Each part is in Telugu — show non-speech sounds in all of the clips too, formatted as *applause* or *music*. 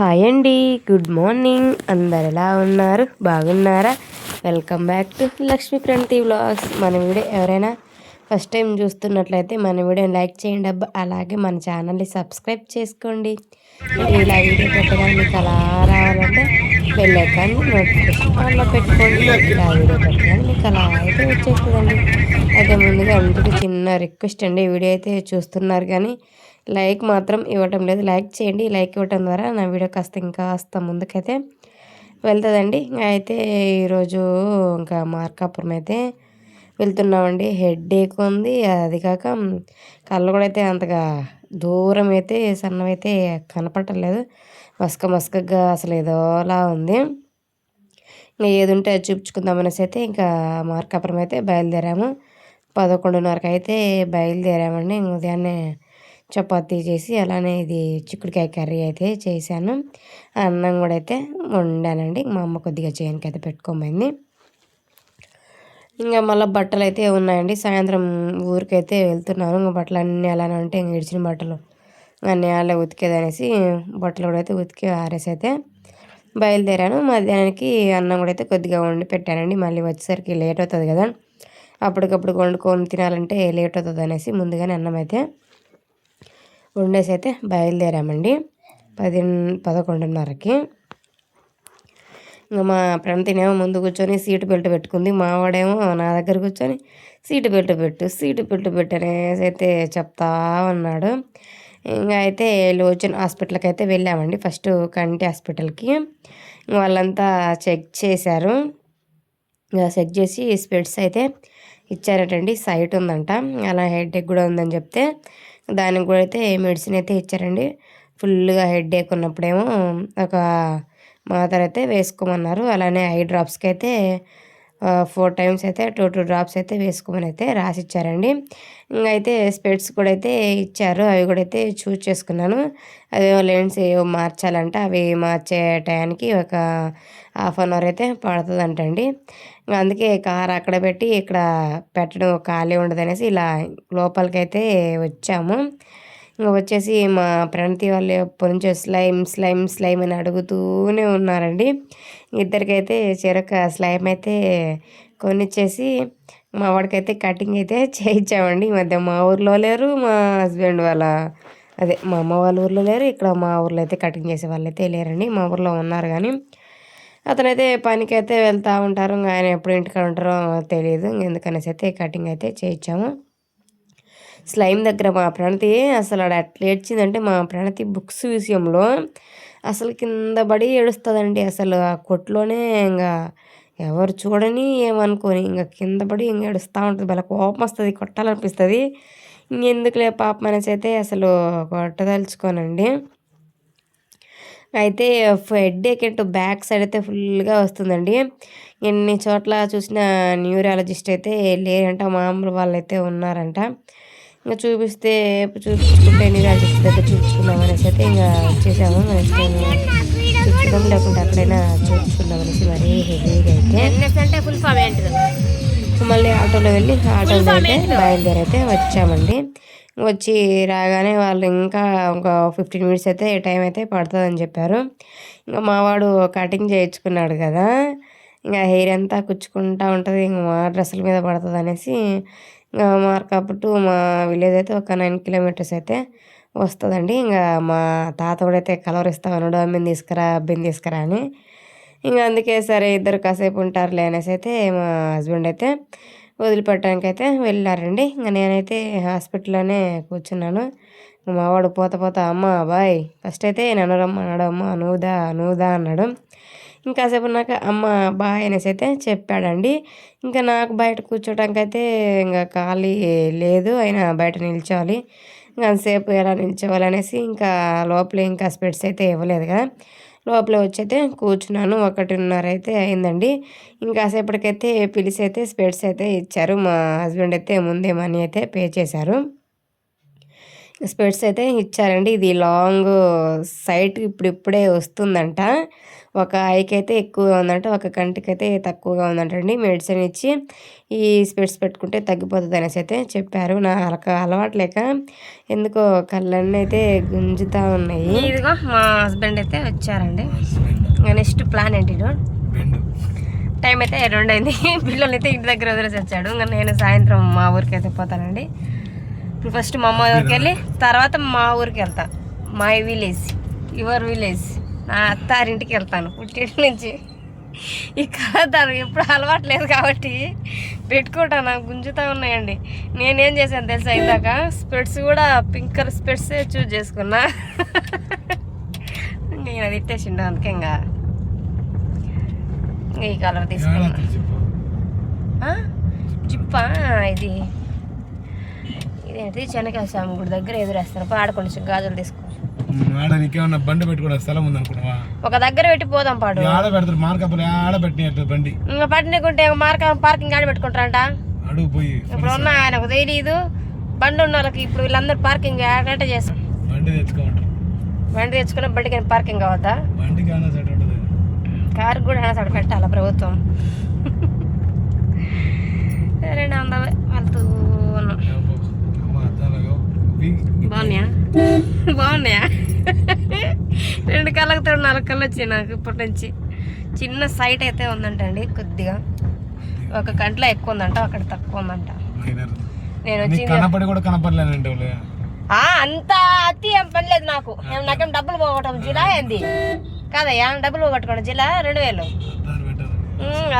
హాయ్ అండి. గుడ్ మార్నింగ్ అందరు ఎలా ఉన్నారు? బాగున్నారా? Welcome back to Lakshmi Pranathi vlogs మన వీడియో ఎవరైనా ఫస్ట్ టైం చూస్తున్నట్లయితే మన వీడియోని లైక్ చేయండి అబ్బా. అలాగే మన ఛానల్ని సబ్స్క్రైబ్ చేసుకోండి. ఇలా వీడియో పెట్టడానికి మీకు అలా రావాలంటే వెళ్ళాకని నోటిఫికేషన్ ఆన్లో పెట్టుకోండి. ఇలా వీడియో పెట్టడానికి మీకు అలా అయితే వచ్చేస్తుందండి. అయితే ముందుగా అందరికీ చిన్న రిక్వెస్ట్ అండి. వీడియో అయితే చూస్తున్నారు కానీ లైక్ మాత్రం ఇవ్వటం లేదు. లైక్ చేయండి. లైక్ ఇవ్వటం ద్వారా నా వీడియో కాస్త ఇంకా కాస్త ముందుకైతే వెళ్తుందండి. ఇంకా అయితే ఈరోజు ఇంకా మార్కాపురం అయితే వెళ్తున్నామండి. హెడ్ ఏక్ ఉంది. అది కాక కళ్ళు కూడా అయితే అంతగా దూరం అయితే సన్నమైతే కనపడలేదు మసక మసకగా అసలు ఏదోలా ఉంది. ఇంకా ఏది ఉంటే అది చూపించుకుందామనేసి అయితే ఇంకా మార్కాపురం అయితే బయలుదేరాము. పదకొండున్నరకు అయితే బయలుదేరామండి ఉదయాన్నే చపాతీ చేసి అలానే ఇది చిక్కుడుకాయ కర్రీ అయితే చేశాను. అన్నం కూడా అయితే వండానండి. మా అమ్మ కొద్దిగా చేయడానికి అయితే పెట్టుకోమైంది. ఇంకా మళ్ళీ బట్టలు అయితే ఉన్నాయండి. సాయంత్రం ఊరికైతే వెళ్తున్నాను. ఇంకా బట్టలు అన్నీ అలానే ఉంటే ఇంక ఇడిచిన బట్టలు అన్నీ అలా ఉతికేదనేసి బట్టలు కూడా అయితే ఉతికి ఆరేసి అయితే బయలుదేరాను. మధ్యాహ్నానికి అన్నం కూడా అయితే కొద్దిగా వండి పెట్టానండి. మళ్ళీ వచ్చేసరికి లేట్ అవుతుంది కదా. అప్పటికప్పుడు వండుకొని తినాలంటే లేట్ అవుతుంది అనేసి ముందుగానే అన్నం అయితే ఉండేసి అయితే బయలుదేరామండి. పది పదకొండున్నరకి. ఇంకా మా ప్రణతినేమో ముందు కూర్చొని సీటు బెల్ట్ పెట్టుకుంది. మావాడేమో నా దగ్గర కూర్చొని సీటు బెల్ట్ పెట్టు సీటు బెల్ట్ పెట్టు అనేసి అయితే చెప్తా ఉన్నాడు. ఇంకా అయితే లోచన్ హాస్పిటల్కి అయితే వెళ్ళామండి ఫస్ట్ కంటి హాస్పిటల్కి. వాళ్ళంతా చెక్ చేశారు. ఇంకా చెక్ చేసి స్పెడ్స్ అయితే ఇచ్చారటండి. సైట్ ఉందంట. అలా హెడ్ ఎక్ కూడా ఉందని చెప్తే దానికి కూడా అయితే మెడిసిన్ అయితే ఇచ్చారండి. ఫుల్గా హెడ్ ఏక్ ఉన్నప్పుడేమో ఒక మాత్ర అయితే వేసుకోమన్నారు. అలానే ఐ డ్రాప్స్కి అయితే Uh, ఫోర్ టైమ్స్ అయితే టూ టూ డ్రాప్స్ అయితే వేసుకోమని అయితే రాసిచ్చారండి. అయితే స్పెట్స్ కూడా అయితే ఇచ్చారు. అవి కూడా అయితే చూజ్ చేసుకున్నాను. అవి లెన్స్ ఏవో మార్చాలంట. అవి మార్చే టయానికి ఒక హాఫ్ అన్ అవర్ అయితే పడుతుందంటండి. అందుకే కార్ అక్కడ పెట్టి ఇక్కడ పెట్టడం ఖాళీ ఉండదు అనేసి ఇలా లోపలికైతే వచ్చాము. ఇంకా వచ్చేసి మా ప్రణతి వాళ్ళు ఎప్పటి నుంచో స్లైమ్ స్లైమ్ స్లైమ్ అని అడుగుతూనే ఉన్నారండి. ఇద్దరికైతే చెరొక స్లైమ్ అయితే కొనిచ్చేసి మా వాడికైతే కటింగ్ అయితే *laughs* చేయించామండి. ఈ మధ్య మా ఊర్లో లేరు మా హస్బెండ్ వాళ్ళ అదే మా అమ్మ వాళ్ళ ఊర్లో లేరు. ఇక్కడ మా ఊర్లో అయితే కటింగ్ చేసే వాళ్ళు అయితే లేరండి. మా ఊర్లో ఉన్నారు కానీ అతనైతే పనికి అయితే వెళ్తూ ఉంటారు. ఆయన ఎప్పుడు ఇంటికాడ ఉంటారో తెలియదు ఎందుకనేసి అయితే కటింగ్ అయితే చేయించాము. స్లైమ్ దగ్గర మా ప్రణతి అసలు అక్కడ అట్లా ఏడ్చిందంటే మా ప్రణతి బుక్స్ విషయంలో అసలు కింద పడి ఏడుస్తుందండి అసలు. ఆ కొట్లోనే ఇంకా ఎవరు చూడని ఏమనుకోని ఇంకా కింద పడి ఇంకా ఏడుస్తూ ఉంటుంది. భలే కోపం వస్తుంది కొట్టాలనిపిస్తుంది. ఇంకెందుకులే పాపం అనేసి అయితే అసలు కొట్టదలుచుకోనండి. అయితే హెడ్ ఏక్ ఏంటో బ్యాక్ సైడ్ అయితే ఫుల్గా వస్తుందండి. ఎన్ని చోట్ల చూసిన న్యూరాలజిస్ట్ అయితే లేరంట మామూలు వాళ్ళు అయితే ఉన్నారంట. ఇంకా చూపిస్తే చూపించుకుంటే న్యూరాలజిస్ట్ దగ్గర చూపించుకుందాం అనేసి అయితే ఇంకా వచ్చేసాము నెక్స్ట్ టైం చూపించుకుందాం లేకుంటే అక్కడైనా చూపించుకుందాం అనేసి మరీ హెవీగా అయితే మళ్ళీ ఆటోలో వెళ్ళి ఆటోలో అయితే బయలుదేరైతే వచ్చామండి. వచ్చి రాగానే వాళ్ళు ఇంకా ఒక ఫిఫ్టీన్ మినిట్స్ అయితే టైం అయితే పడుతుందని చెప్పారు. ఇంకా మావాడు కటింగ్ చేయించుకున్నాడు కదా. ఇంకా హెయిర్ అంతా కుచ్చుకుంటా ఉంటుంది ఇంకా మా డ్రెస్సుల మీద పడుతుంది అనేసి మార్కాపుట్టు మా విలేజ్ అయితే ఒక నైన్ కిలోమీటర్స్ అయితే వస్తుందండి. ఇంకా మా తాత కూడా అయితే కలవరిస్తా ఉన్నాడు అమ్మిని తీసుకురా అబ్బాయిని తీసుకురా అని. ఇంకా అందుకే సరే ఇద్దరు కాసేపు ఉంటారులే అనేసి అయితే మా హస్బెండ్ అయితే వదిలిపెట్టడానికి అయితే వెళ్ళారండి. ఇంకా నేనైతే హాస్పిటల్లోనే కూర్చున్నాను. మావాడు పోత పోత అమ్మ బాయ్ ఫస్ట్ అయితే నన్ను రమ్మన్నాడు అమ్మ నువ్వుదా నువ్వుదా అన్నాడు. ఇంకాసేపు నాకు అమ్మ బాయ్ అనేసి అయితే చెప్పాడండి. ఇంకా నాకు బయట కూర్చోటానికి అయితే ఇంకా ఖాళీ లేదు అయినా బయట నిల్చోవాలి. ఇంకా అంతసేపు ఎలా నిల్చోవాలి అనేసి ఇంకా లోపల ఇంకా స్పెట్స్ అయితే ఇవ్వలేదు కదా. లోపల వచ్చైతే కూర్చున్నాను ఒకటిన్నర అయితే అయిందండి. ఇంకాసేపటికైతే పిలిచి అయితే స్పెట్స్ అయితే ఇచ్చారు. మా హస్బెండ్ అయితే ముందే మనీ అయితే పే చేశారు. స్పెట్స్ అయితే ఇచ్చారండి. ఇది లాంగ్ సైట్ ఇప్పుడు ఇప్పుడే వస్తుందంట. ఒక ఐకి అయితే ఎక్కువగా ఉందంట ఒక కంటికి అయితే తక్కువగా ఉందంటండి. మెడిసిన్ ఇచ్చి ఈ స్పెట్స్ పెట్టుకుంటే తగ్గిపోతుంది అనేసి అయితే చెప్పారు. నా అలక అలవాటు లేక ఎందుకో కళ్ళన్నీ అయితే గుంజుతా ఉన్నాయి. ఇదిగో మా హస్బెండ్ అయితే వచ్చారండి. ఇంకా నెక్స్ట్ ప్లాన్ ఏంటి టైం అయితే రెండు అయింది పిల్లలు అయితే ఇంటి దగ్గర వదిలేసి వచ్చాడు. ఇంకా నేను సాయంత్రం మా ఊరికి అయితే పోతానండి. ఇప్పుడు ఫస్ట్ మా అమ్మ ఊరికి వెళ్ళి తర్వాత మా ఊరికి వెళ్తా. మై విలేజ్ యువర్ విలేజ్ నా అత్తారింటికి వెళ్తాను పుట్టింటి నుంచి. ఈ కథలు ఎప్పుడు అలవాటు లేదు కాబట్టి పెట్టుకుంటాను నాకు గుంజుతా ఉన్నాయండి. నేనేం చేశాను తెలుసా ఇందాక? స్పెట్స్ కూడా పింక్ కలర్ స్పెట్స్ చూజ్ చేసుకున్నా. నేను అది ఇట్టేసిండు అందుకే ఇంకా ఈ కలర్ తీసుకున్నా? జిప్పా ఇది. ఇదేంటి చెనకాయ స్వామి గుడి దగ్గర ఎదురేస్తారు. ఆడ కొంచెం గాజులు తీసుకో. ఆడ నీకేమన్నా బండి పెట్టుకునే స్థలం ఉంది అనుకున్నావా ఒక దగ్గర పెట్టి పోదాం పాడు. ఆడ పెడతారు? మార్కప్పులు ఆడ పెట్టినట్టు బండి? ఇంకా పట్టినకుంటే మార్క పార్కింగ్ ఆడ పెట్టుకుంటారంట? అడుగు పోయి ఇప్పుడు ఉన్న ఆయనకు తెలియదు బండి ఉన్న వాళ్ళకి ఇప్పుడు వీళ్ళందరూ పార్కింగ్ ఎక్కడ చేస్తాం బండి తెచ్చుకోమంటారు. బండి తెచ్చుకున్న బండికి పార్కింగ్ అవద్దా బండికి కారు కూడా అక్కడ పెట్టాలా ప్రభుత్వం? సరే అందవే వెళ్తూ ఉన్నాం అమ్మ అద్దాలు బాగున్నాయా? బాగున్నాయా? రెండు కళ్ళకు తోడు నాలుగు కళ్ళు వచ్చాయి నాకు ఇప్పటి నుంచి. చిన్న సైట్ అయితే ఉందంటండి కొద్దిగా. ఒక కంట్లో ఎక్కువ ఉందంట అక్కడ తక్కువ ఉందంట. నేను నీకు వచ్చింది కూడా అంత అతి ఏం పని లేదు నాకు. నాకేం డబ్బులు పోగొట్టం జిలా ఏంది? కాదయ్యా డబ్బులు పోగొట్టుకోండి జిలా రెండు వేలు.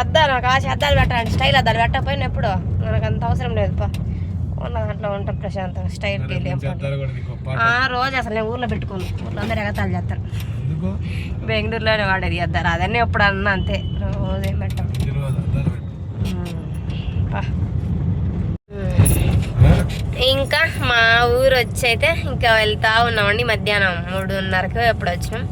అద్దాలు నాకు ఆశ అద్దాలు పెట్టాలండి. స్టైల్ అద్దాలు పెట్టకపోయినా ఎప్పుడు? మనకు అంత అవసరం లేదు పా. దాంట్లో ఉంటాం ప్రశాంతంగా స్టైల్ ఆ రోజు అసలు నేను ఊర్లో పెట్టుకోను ఊర్లో అందరు ఎగతాలు చేస్తారు. బెంగళూరులోనే వాడేది అద్దారు అదన్నీ ఎప్పుడు అన్నా అంతే. రోజు ఏం పెట్టం. ఇంకా మా ఊరు వచ్చి అయితే ఇంకా వెళ్తా ఉన్నామండి మధ్యాహ్నం. మూడున్నరకు ఎప్పుడు వచ్చినాం.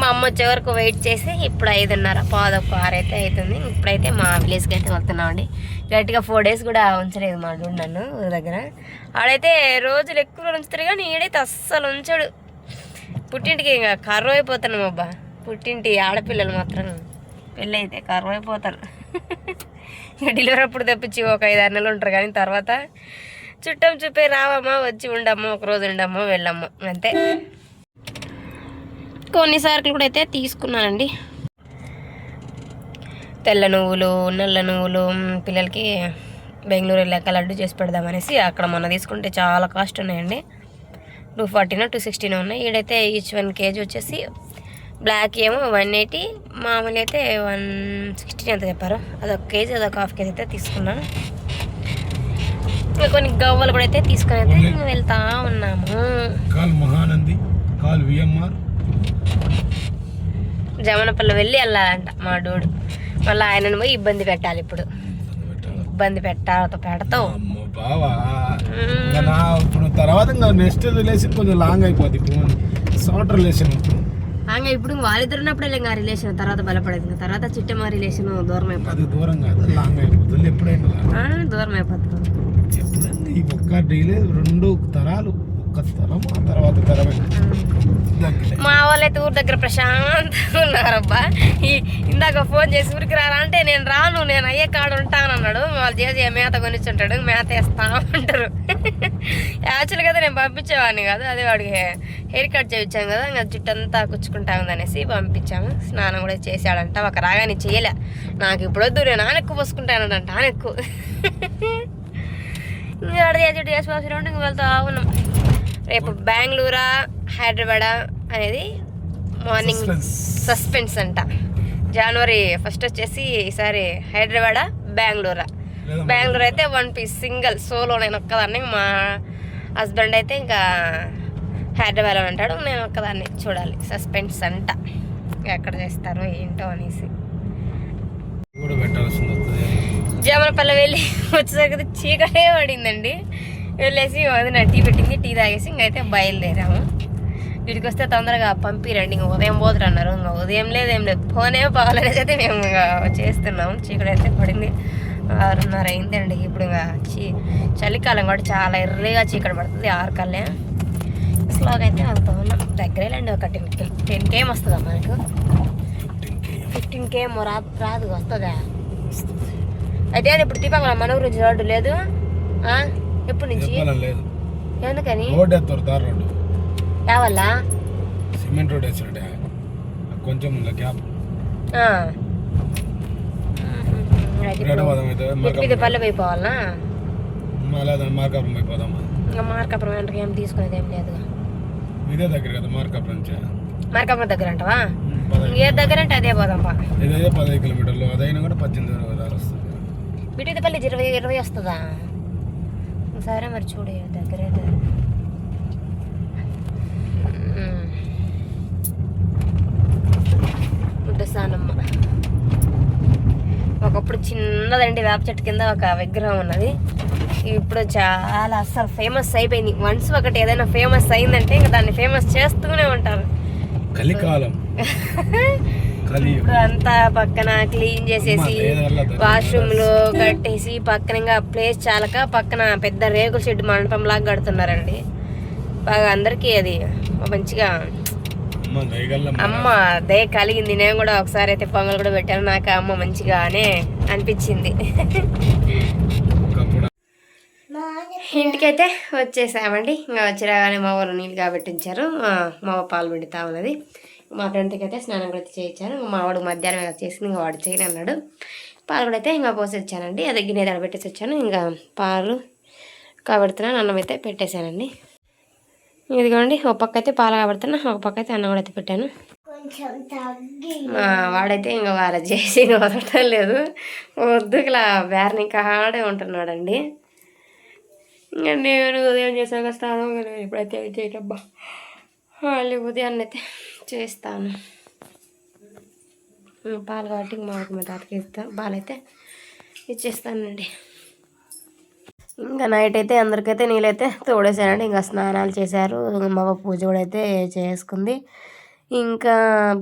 మా అమ్మ వచ్చే వరకు వెయిట్ చేసి ఇప్పుడు ఐదున్నర. పాదొక్క ఆరు అయితే అవుతుంది ఇప్పుడైతే మా విలేజ్కి అయితే వెళ్తున్నామండి. గట్టిగా ఫోర్ డేస్ కూడా ఉంచలేదు మా నన్ను ఊరి దగ్గర. ఆడైతే రోజులు ఎక్కువ ఉంచుతారు కానీ ఈడైతే అస్సలు ఉంచాడు. పుట్టింటికి ఇంకా కరువు అయిపోతున్నాం అబ్బా. పుట్టింటి ఆడపిల్లలు మాత్రం పెళ్ళి అయితే కరువు అయిపోతారు డెలివరీ అప్పుడు తెప్పించి ఒక ఐదు ఆరు నెలలు ఉంటారు కానీ తర్వాత చుట్టం చూపే రావమ్మా వచ్చి ఉండమ్మా ఒక రోజు ఉండమ్మా వెళ్ళమ్మా. అంతే. కొన్ని సరుకులు కూడా అయితే తీసుకున్నానండి. తెల్ల నువ్వులు నల్ల నువ్వులు పిల్లలకి బెంగళూరు వెళ్ళాక లడ్డు చేసి పెడదామనేసి అక్కడ మొన్న తీసుకుంటే చాలా కాస్ట్ ఉన్నాయండి. టూ ఫార్టీనో టూ సిక్స్టీనో ఉన్నాయి. ఈడైతే ఈచ్ వన్ కేజీ వచ్చేసి బ్లాక్ ఏమో వన్ ఎయిటీ మామూలు అయితే వన్ సిక్స్టీన్ ఎంత చెప్పారు? అదొక కేజీ అదొక హాఫ్ కేజీ అయితే తీసుకున్నాను. ఇంకా కొన్ని గవ్వలు కూడా అయితే తీసుకొని అయితే వెళ్తా ఉన్నాము. Call Mahanandi call VMR. Jamanapalli వెళ్ళి వెళ్ళాలంట మా డోడు. మళ్ళీ ఆయనను పోయి ఇబ్బంది పెట్టాలి ఇప్పుడు. ఇబ్బంది పెట్టాలతో పెడతావు. ఇప్పుడు తర్వాత నెక్స్ట్ రిలేషన్ కొంచెం లాంగ్ అయిపోద్ది షార్ట్ రిలేషన్ ఇంకా ఇప్పుడు. వాళ్ళిద్దరు ఉన్నప్పుడే ఇంకా రిలేషన్ తర్వాత బలపడేది. తర్వాత చిట్టమ్మ రిలేషన్ దూరం అయిపోతుంది దూరం కాదు లాంగ్ అయిపోతుంది. ఎప్పుడైనా దూరం అయిపోతుంది ఈ ఒక్క డైలీ రెండు తరాలు. ఒక్క స్థలం ఆ తర్వాత మా వాళ్ళైతే ఊరి దగ్గర ప్రశాంతంగా ఉన్నారబ్బా. ఈ ఇందాక ఫోన్ చేసి ఊరికి రారా అంటే నేను రాను నేను అయ్యే కాడ ఉంటానన్నాడు వాళ్ళు చేసి మేత కొనిచ్చుంటాడు. మేత వేస్తా ఉంటారు యాక్చువల్గా అయితే నేను పంపించేవాడిని కాదు. అదే వాడికి హెయిర్ కట్ చేయించాం కదా. ఇంకా జుట్టు అంతా కుచ్చుకుంటా ఉందనేసి పంపించాము. స్నానం కూడా చేశాడంట. ఒక రాగానే చేయలే. నాకు ఇప్పుడొద్దు నేను ఆనెక్కు పోసుకుంటానంట. ఆనెక్కు. ఇంకా అక్కడ చేసి చేసి పోసి రెండు ఇంక వెళ్తా ఉన్నాం. రేపు బెంగళూరా హైదరాబాద్ అనేది మార్నింగ్. సస్పెన్స్ అంట. జనవరి ఫస్ట్ వచ్చేసి ఈసారి హైదరాబాద్ బెంగళూరా. బెంగళూరు అయితే వన్ పీస్ సింగిల్ సోలో నేను ఒక్కదాన్ని. మా హస్బెండ్ అయితే ఇంకా హైదరాబాద్లో ఉంటాడు నేను ఒక్కదాన్ని చూడాలి. సస్పెన్స్ అంట. ఎక్కడ చేస్తారో ఏంటో అనేసి. జమలపల్లి వెళ్ళి *laughs* వచ్చేసరికి చీకటే పడిందండి. వెళ్ళేసి వదిన టీ పెట్టింది టీ తాగేసి ఇంకైతే బయలుదేరాము. వీడికి వస్తే తొందరగా పంపిరండి ఇంక ఉదయం పోతురు అన్నారు. ఇంకా ఉదయం లేదు ఏం లేదు. ఫోనే పోవాలనేసి అయితే మేము ఇంకా చేస్తున్నాం చీకటి అయితే పడింది. ఆరున్నర అయిందండి. ఇప్పుడు ఇంకా చీ చలికాలం కూడా చాలా ఎర్రగా చీకటి పడుతుంది. ఆరు కల్లే. స్లోగా అయితే వెళ్తా ఉన్నాం దగ్గరేలండి ఒక టెన్ కే టెన్ కేమ్ వస్తుందా మనకు? ఫిఫ్టీన్ కేమ్ రాదు రాదు వస్తుందా? అయితే అది ఇప్పుడు దీపావళి మన ఊరు రోడ్డు లేదు. ఆ? ఎప్పటి నుంచి? లేదు. ఎందుకని? రోడ్ ఎత్తారు తార్ రోడ్డు. కావాలా సిమెంట్ రోడ్ వేసినట్టే కొంచెం ఉందా గ్యాప్. పల్లె మార్కాపురం ఏం తీసుకునేది ఏం లేదు. ఇదే దగ్గర కదా మార్కాపురం నుంచి. మార్కాపురం దగ్గర అంటవా? ఏ దగ్గర అంటే అదే పోదాం పా ఇదైతే పదహైదు కిలోమీటర్లు. అదైనా కూడా పద్దెనిమిది వస్తుంది. బిడ్డపల్లి ఇరవై ఇరవై వస్తుందా? సరే మరి చూడు దగ్గరే ముద్దసానమ్మ ఒకప్పుడు చిన్నదండి వేప చెట్టు కింద ఒక విగ్రహం ఉన్నది. ఇప్పుడు చాలా అసలు ఫేమస్ అయిపోయింది. వన్స్ ఒకటి ఏదైనా ఫేమస్ అయిందంటే ఇంకా దాన్ని ఫేమస్ చేస్తూనే ఉంటారు. కలికాలం. కలి *laughs* ఇప్పుడు అంతా పక్కన క్లీన్ చేసేసి వాష్రూమ్లు కట్టేసి పక్కన ఇంకా ప్లేస్ చాలక పక్కన పెద్ద రేకుల షెడ్ మండపం లాగా కడుతున్నారండి. బాగా అందరికీ అది మంచిగా అమ్మ దయ కలిగింది. నేను కూడా ఒకసారి అయితే పొంగల్ కూడా పెట్టాను. నాకు అమ్మ మంచిగానే అనిపించింది. ఇంటికైతే వచ్చేసామండి. ఇంకా వచ్చి రాగానే మా వాళ్ళు నీళ్ళు కాబట్టి ఉంచారు ఆ, మా పాలు పిండుతా ఉన్నది మా ఫ్రెండ్కి అయితే స్నానం కూడా చేయించాను. మా వాడు మధ్యాహ్నం చేసి ఇంకా వాడు చేయను అన్నాడు. పాలు కూడా అయితే ఇంకా పోసి వచ్చానండి అదే గిన్నె దాడ పెట్టేసి వచ్చాను ఇంకా పాలు కాబడుతున్నాను అన్నం అయితే పెట్టేశానండి. ఇదిగోండి ఒక పక్క అయితే పాలు కాబడుతున్నా ఒక పక్క అయితే అన్నం కూడా అయితే పెట్టాను. మా వాడైతే ఇంకా వాళ్ళ చేసి వదలటం లేదు. వద్దు ఇలా బేరని ఇంకా ఆడే ఉంటున్నాడండి. ఇంకా నేను ఉదయం చేసాక స్నానం ఇప్పుడైతే చేయటబ్బా మళ్ళీ ఉదయాన్నే అయితే. చేస్తాను. పాలు కాబట్టి మాకు మా తాతకి ఇస్తాను పాలైతే ఇచ్చేస్తానండి. ఇంకా నైట్ అయితే అందరికైతే నీళ్ళైతే తోడేసానండి ఇంకా స్నానాలు చేశారు. మా పూజ కూడా అయితే చేసుకుంది. ఇంకా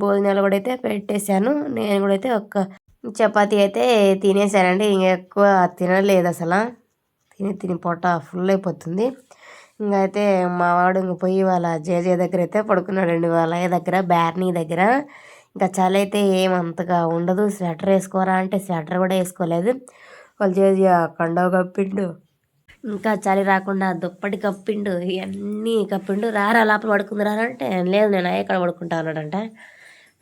భోజనాలు కూడా అయితే పెట్టేశాను. నేను కూడా అయితే ఒక చపాతీ అయితే తినేసానండి ఇంకా ఎక్కువ తినలేదు అసలు. తిని తిని పొట్ట ఫుల్ అయిపోతుంది. ఇంకైతే అయితే మా వాడు ఇంక పోయి వాళ్ళ జేజే దగ్గర అయితే పడుకున్నాడండి. వాళ్ళ దగ్గర బ్యార్నీ దగ్గర. ఇంకా చలి అయితే ఏమంతగా ఉండదు. స్వెటర్ వేసుకోరా అంటే స్వెటర్ కూడా వేసుకోలేదు. వాళ్ళ జేజీ కండవ కప్పిండు. ఇంకా చలి రాకుండా దుప్పటి కప్పిండు. ఇవన్నీ కప్పిండు. రారా లోపల పడుకుంది రారా అంటే లేదు. నేను అయ్యే ఇక్కడ పడుకుంటా అన్నాడంట.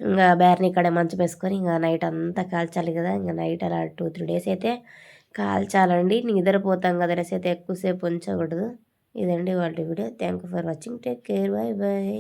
ఇంకా బ్యార్ని ఇక్కడే మంచం వేసుకొని ఇంకా నైట్ అంతా కాల్చాలి కదా. ఇంకా నైట్ అలా టూ త్రీ డేస్ అయితే కాల్చాలండి. నిద్రపోతాం కదా డ్రెస్ అయితే ఎక్కువసేపు ఉంచకూడదు. ఇదండి వాళ్ళ video. Thank you for watching take care bye bye